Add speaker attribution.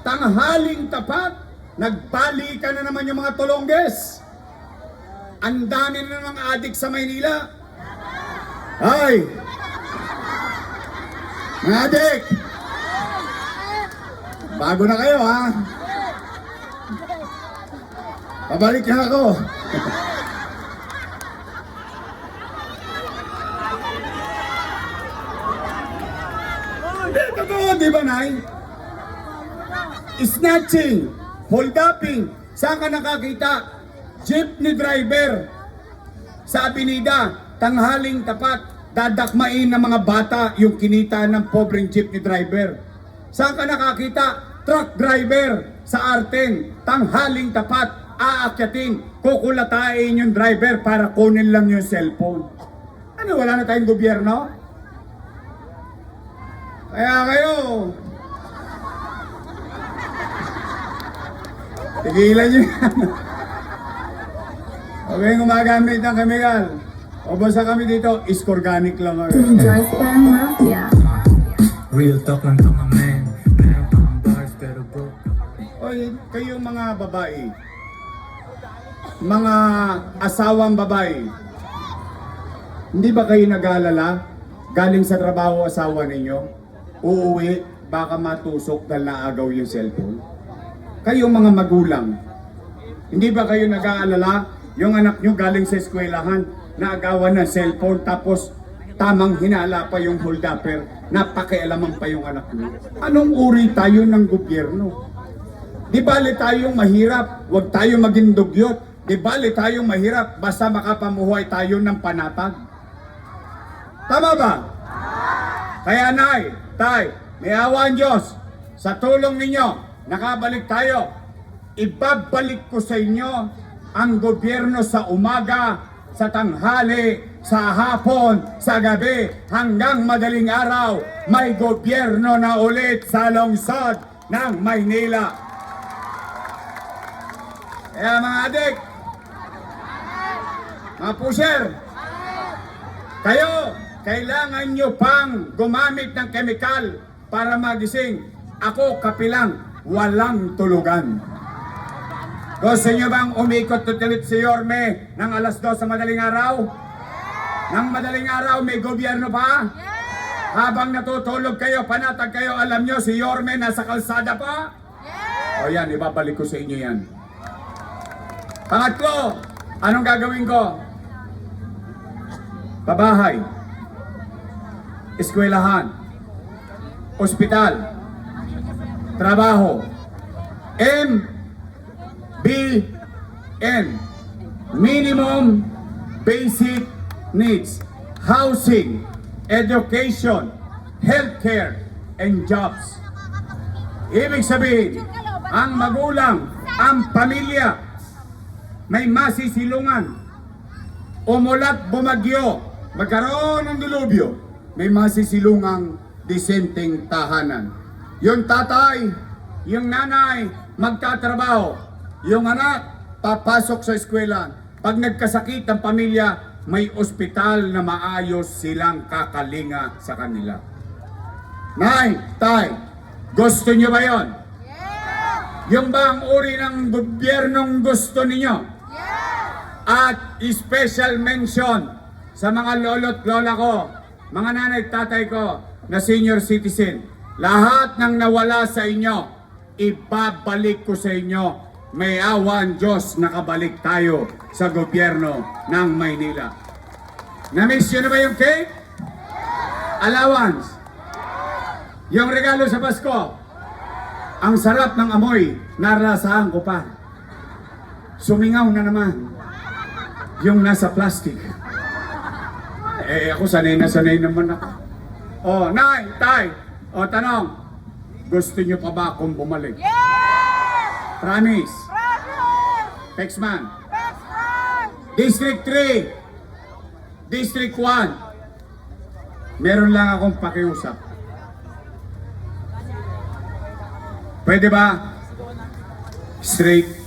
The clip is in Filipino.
Speaker 1: tanghaling tapat, nagbali ka na naman yung mga tulongges. Ang dami na ng mga adik sa Maynila. Ay! Mga adik! Bago na kayo ha? Pabalik na ako. Hindi, totoo, di ba, Nay? Snatching, holduping, saan ka nakakita? Jeepney driver sa Abinida, tanghaling tapat, dadakmain ng mga bata yung kinita ng pobreng jeepney driver. Saan ka nakakita? Truck driver sa Arten, tanghaling tapat, aakyatin, kukulatain yung driver para kunin lang yung cellphone. Ano, wala na tayong gobyerno? Kaya kayo, tigilan nyo yan. Huwag kayong gumagamit ng chemical. O basta kami dito, is organic lang
Speaker 2: Mafia.
Speaker 3: Real talk lang to my man Meron pa ang bars pero broke
Speaker 1: Oy, kayong mga babae, mga asawang babae, hindi ba kayo nag-aalala? Galing sa trabaho asawa ninyo, uuwi, baka matusok dahil naagaw yung cellphone. Kayong mga magulang, hindi ba kayo nag-aalala? Yung anak nyo galing sa eskwelahan, naagawan ng cellphone, tapos tamang hinala pa yung holdupper, napakialaman pa yung anak nyo. Anong uri tayo ng gobyerno? Di bali tayong mahirap, huwag tayong maging dugyot. Di bali tayong mahirap, basta makapamuhay tayo ng panatag. Tama ba? Kaya nay, tay, may awa ang Diyos. Sa tulong ninyo, nakabalik tayo. Ibabalik ko sa inyo ang gobyerno sa umaga, sa tanghali, sa hapon, sa gabi, hanggang madaling araw, may gobyerno na ulit sa lungsod ng Maynila. Kaya mga adik, mga pusher, kayo, kailangan nyo pang gumamit ng kemikal para magising. Ako, kapilang, walang tulugan. Gusto nyo bang umikot tutulit si Yorme ng alas 2 sa madaling araw? Nang madaling araw, may gobyerno pa? Habang natutulog kayo, panatag kayo, alam nyo, si Yorme nasa kalsada pa? O yan, ibabalik ko sa inyo yan. Pangatlo, anong gagawin ko? Pabahay, eskwelahan, ospital, trabaho, M, B, N, minimum basic needs, housing, education, healthcare, and jobs. Ibig sabihin, ang magulang, ang pamilya, may masisilungan. Umulat bumagyo, magkaroon ng dilubyo, may masisilungang disenteng tahanan. Yung tatay, yung nanay, magtatrabaho. Yung anak, papasok sa eskwela. Pag nagkasakit ang pamilya, may ospital na maayos silang kakalinga sa kanila. Nay, tay, gusto niyo ba yon? Yung ba ang uri ng gobyernong gusto ninyo? At special mention sa mga lolo't lola ko, mga nanay at tatay ko na senior citizen. Lahat ng nawala sa inyo, ibabalik ko sa inyo. May awa ang Diyos nakabalik tayo sa gobyerno ng Maynila. Na-miss nyo na ba yung cake? Allowance? Yung regalo sa Pasko? Ang sarap ng amoy, narasahan ko pa. Sumingaw na naman. Yung nasa plastic. Eh, ako sanay na sanay naman ako. Oh, Nay, Tay, oh, tanong. Gusto niyo pa ba akong bumalik?
Speaker 4: Yes!
Speaker 1: Promise.
Speaker 4: Promise! Best friend!
Speaker 1: District 3. District 1. Meron lang akong pakiusap. Pwede ba? Straight